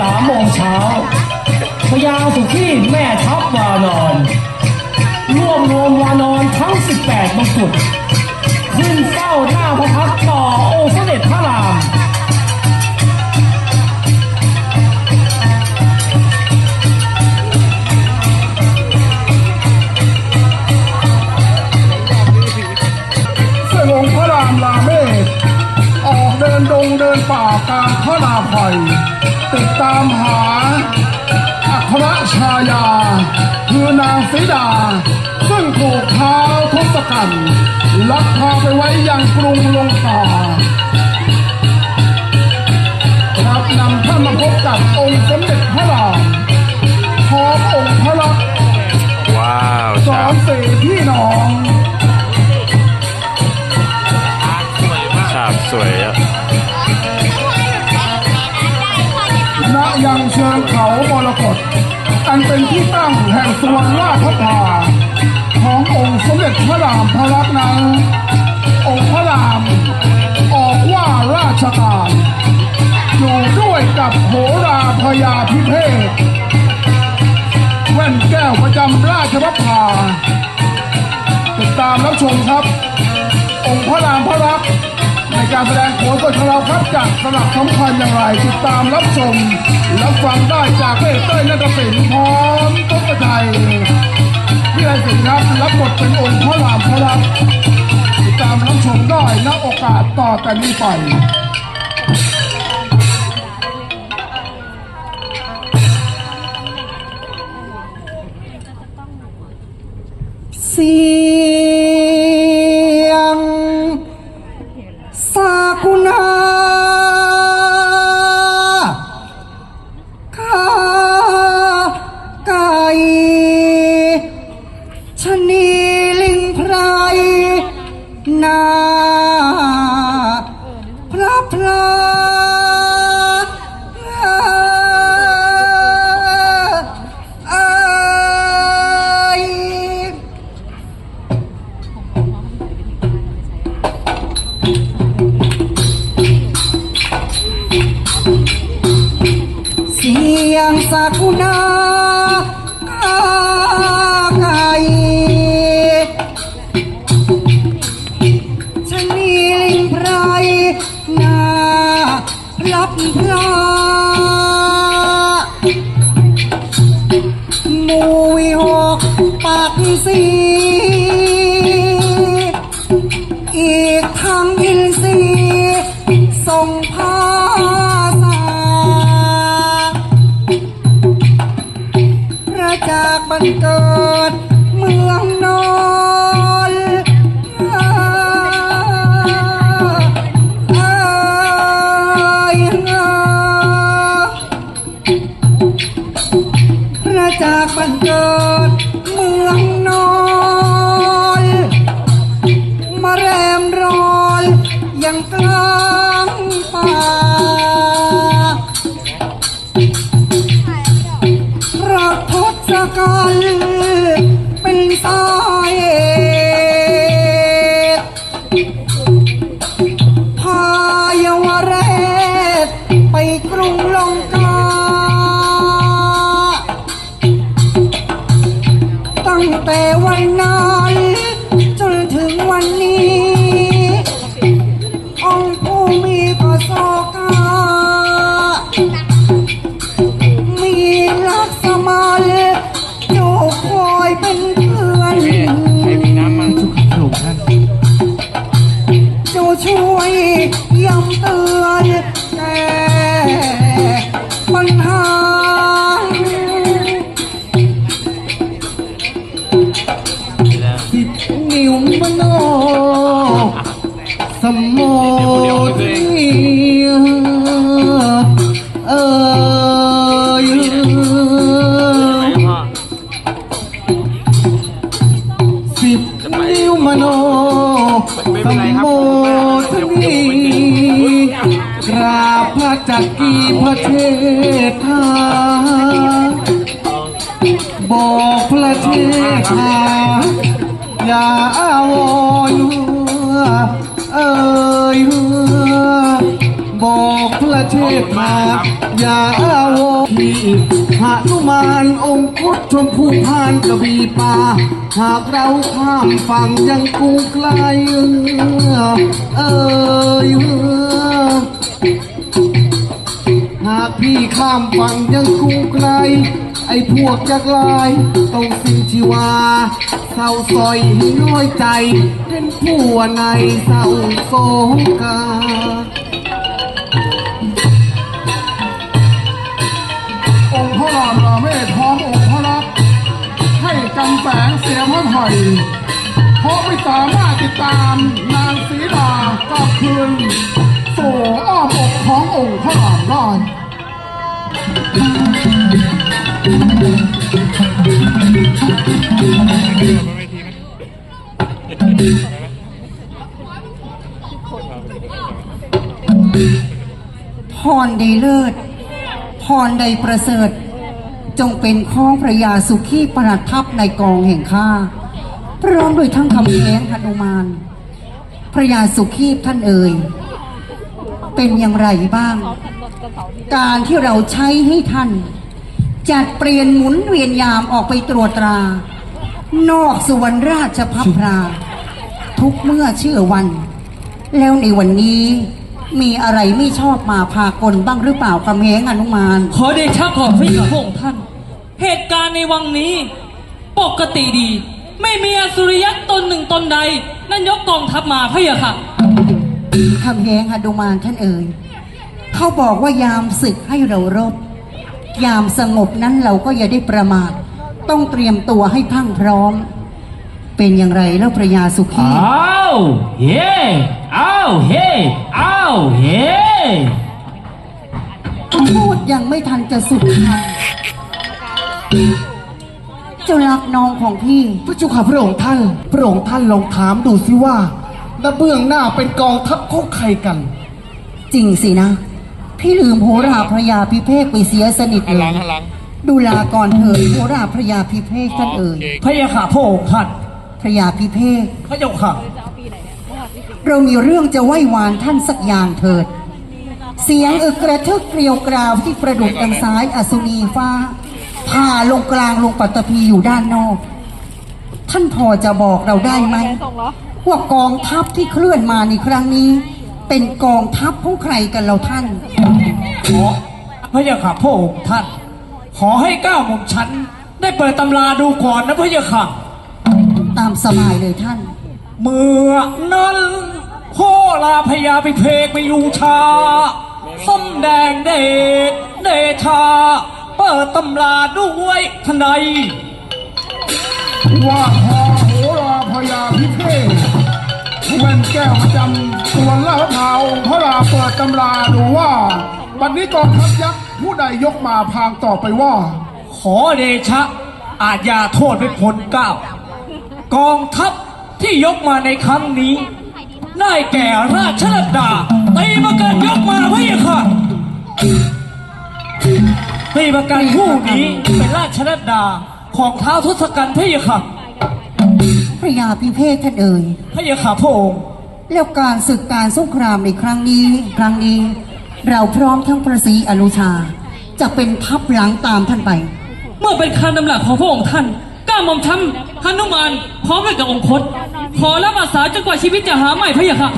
สามโมงเช้าพญาสุขีแม่ทัพวานอนร่วมรวมวานอนทั้ง 18มงกุฎขึ้นเฝ้าหน้าพระพักต่อองค์เสด็จพระราม ดินดงเดินป่ากลางพระนาภัยติดตามหา อัครชายา คือนางสีดา ซึ่งถูกเท้าวทศกัณฐ์ลักพาไปไว้ยังกรุงลงกาครับนำท่านมาพบกับองค์สมเด็จพระรามพร้อมองค์พระลักษมณ์ว้าวสองสี่พี่น้อง กตอันเป็นที่ตั้งแห่งสวรรค์ราชพาขององค์สมเด็จพระรามพระลักนั้น องค์พระรามออกว่าราชการอยู่ด้วยกับโหราพยาพิเภกแว่นแก้วประจำราชพพาติดตามรับชมครับ องค์พระรามพระลักษ์ ในการแสดงโขนกฎของเราครับจากสลักสำคัญอย่างไร ติดตามรับชมรับฟังได้จากเล่เต้ยนัทศิลป์พร้อมตุ๊กไทยพี่ไรสิงห์ครับรับบทเป็นองค์พระรามพระลักติดตามรับชมได้ณโอกาสต่อแต่นี้ไปเสี ส งสากุนาไก่ชะนีลิงไพรนารับพระหมูวิหกปากสี กัณฐ์เป็นสาเราบพระจักรีพระเทพาบอกพระเทพาอย่าอาวรณ์เอ่ยบอกพ ละเชษฐาอย่าอาวทีหานุมานองค์คุดชมพูพานกระบีป่าหากเราข้ามฝั่งยังกูไกลเออหากพี่ข้ามฝั่งยังกูไกล ไอ้พวกจักลายต้องสิ้นชีวาเศร้าซอยให้น้อยใจ เป็นผู้ในเศร้าโศกา งเสียพระไทยเพราะไม่สามารถติดตามนางสีดากลับคืนสู่อ้อมอกขององค์พระรามได้พรใดเลิศพรใดประเสริฐ จงเป็นข้องพระยาสุขีประทับในกองแห่งข้าพร้อมด้วยทั้งคำแย้งหนุมาน พระยาสุขีท่านเอ่ย เป็นอย่างไรบ้าง การที่เราใช้ให้ท่าน จัดเปลี่ยนหมุนเวียนยามออกไปตรวจตรา นอกสุวรรณราชพัพรา ทุกเมื่อเชื่อวัน แล้วในวันนี้มีอะไรไม่ชอบมาพากลบ้างหรือเปล่าคำแหงอนุมาน ขอเดชะก่อพระเจ้าพระองค์ท่าน เหตุการณ์ในวังนี้ ปกติดี ไม่มีอสุริยักษ์ตนหนึ่งตนใด นั่นยกกองทัพมาพระเจ้าค่ะคำแหงอนุมานท่านเอ่ยเขาบอกว่ายามศึกให้เรารบ ยามสงบนั้นเราก็อย่าได้ประมาท ต้องเตรียมตัวให้พรั่งพร้อม เป็นอย่างไรแล้วพระยาสุขีอ้าวเฮ้อ้าวเฮ้อ้าวเฮ้พูดยังไม่ทันจะสุดคำ เจ้ารักน้องของพี่ พระเจ้าข้าพระองค์ท่าน พระองค์ท่านลองถามดูสิว่าณเบื้องหน้าเป็นกองทัพของใครกัน จริงสินะ พี่ลืมโหราพระยาพิเภกไปเสียสนิทหันเลหลัยงหันหลังดูลาก่อนเถิดโหราพระยาพิเภกท่านเอ่ยพระเจ้าค่ะพระองค์ท่านพระยาพิเภกพระเจ้าค่ะ เรามีเรื่องจะไหว้วานท่านสักอย่างเถิด เสียงอึกกระทึกเกลียวกราวที่ประดุจดังซ้ายอสุนีฟ้า ผ่าลงกลางลงปัตตภีอยู่ด้านนอก ท่านพอจะบอกเราได้ไหมว่ากองทัพที่เคลื่อนมาในครั้งนี้ เป็นกองทัพของใครกันเราท่านขอพระเจ้าค่ะพระองค์ท่าน ขอให้ก้าวหม่อมฉันได้เปิดตำราดูก่อนนะพระเจ้าค่ะ ตามสบายเลยท่าน เมื่อนั้นโคลาพยาไปเพกไม่อยู่ชาส้มแดงเดชเดชา เปิดตำราด้วยทันใดว่าพอโหราพยาพิเภกแว่นแก้วประจำตัวเล่าพาองค์พระราเปิดตำราดูว่าบัดนี้กองทัพยักษ์ผู้ใดยกมาพางต่อไปว่า ขอเดชะ อาจยาโทษเป็นผลเกล้าวกองทัพที่ยกมาในครั้งนี้ได้แก่ราชลัดดาตีประกันยกมาพระเจ้าค่ะ ตีประกันผู้นี้เป็นราชลัดดาของเท้าวทศกัณฐ์พระเจ้าค่ะพระยาพิเภกท่านเอ่ยพระเจ้าค่ะพระองค์แล้วการศึกการสงครามในครั้งนี้ ครั้งนี้ เราพร้อมทั้งประสีอนุชา จะเป็นทัพหลังตามท่านไป เมื่อเป็นการดำหลักของพระองค์ท่านก้าหม่อมช้ำหนุมานพร้อมด้วยกับองคตขอรับอาสาจนกว่าชีวิตจะหาใหม่พระยาค่ะ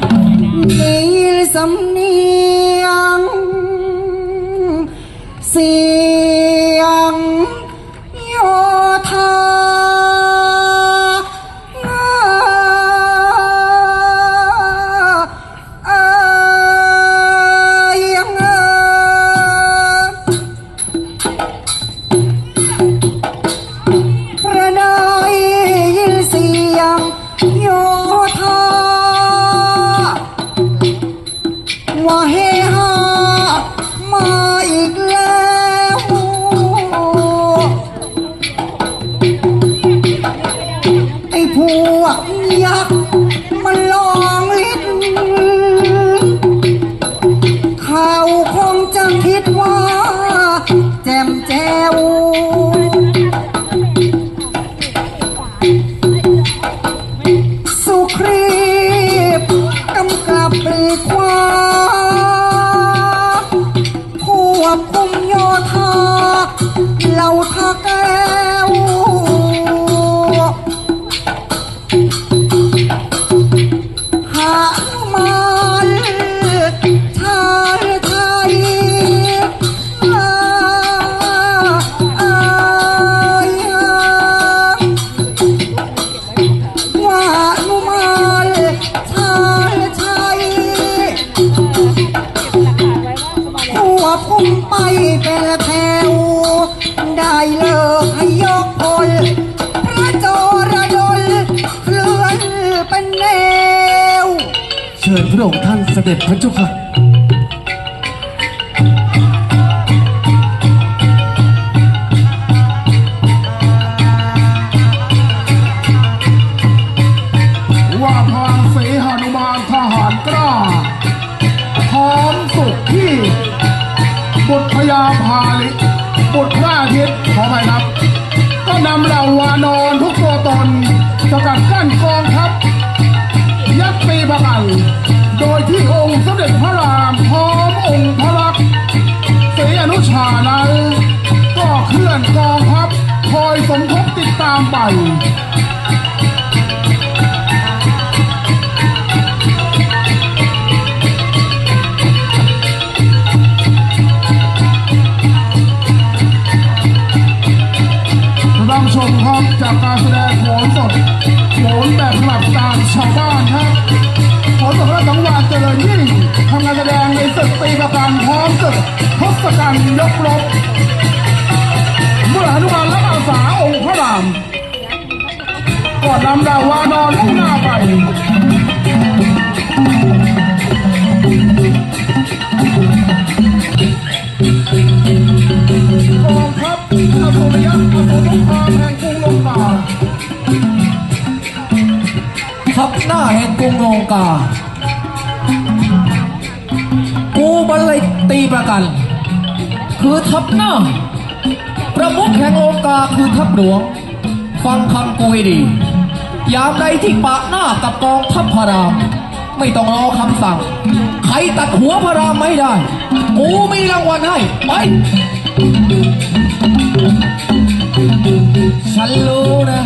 นีสำเนียง เสียงโยธา เลิกให้ยกพลพระโจรดลเคลื่อนเป็นแนว เชิญพระองค์ท่านเสด็จพระเจ้าค่ะ นำเหล่าวานอนทุกตัวตนสกัดกั้นกองทัพยัดตีประกันโดยที่องค์สมเด็จพระรามพร้อมองค์พระลักษมณ์ศรีอนุชานั้นก็เคลื่อนกองทัพคอยสมทบติดตามไป ศึกทศกัณฐ์ยกรบ เมื่อหนุมานรับอาสาองค์พระรามก่อนำดาวานอนมุ่งหน้าไปกองทัพอสุรยะอสุรสงครามแห่งกรุงลงกาทับหน้าแห่งกรุงลงกา บันเลยตีประกัน คือทับหน้า ประมุขแห่งลงกาคือทัพหลวง ฟังคำกูให้ดี ยามใดที่ปะหน้ากับกองทัพพระราม ไม่ต้องรอคำสั่ง ใครตัดหัวพระรามไม่ได้กูมีรางวัลให้ ไปฉันรู้นะ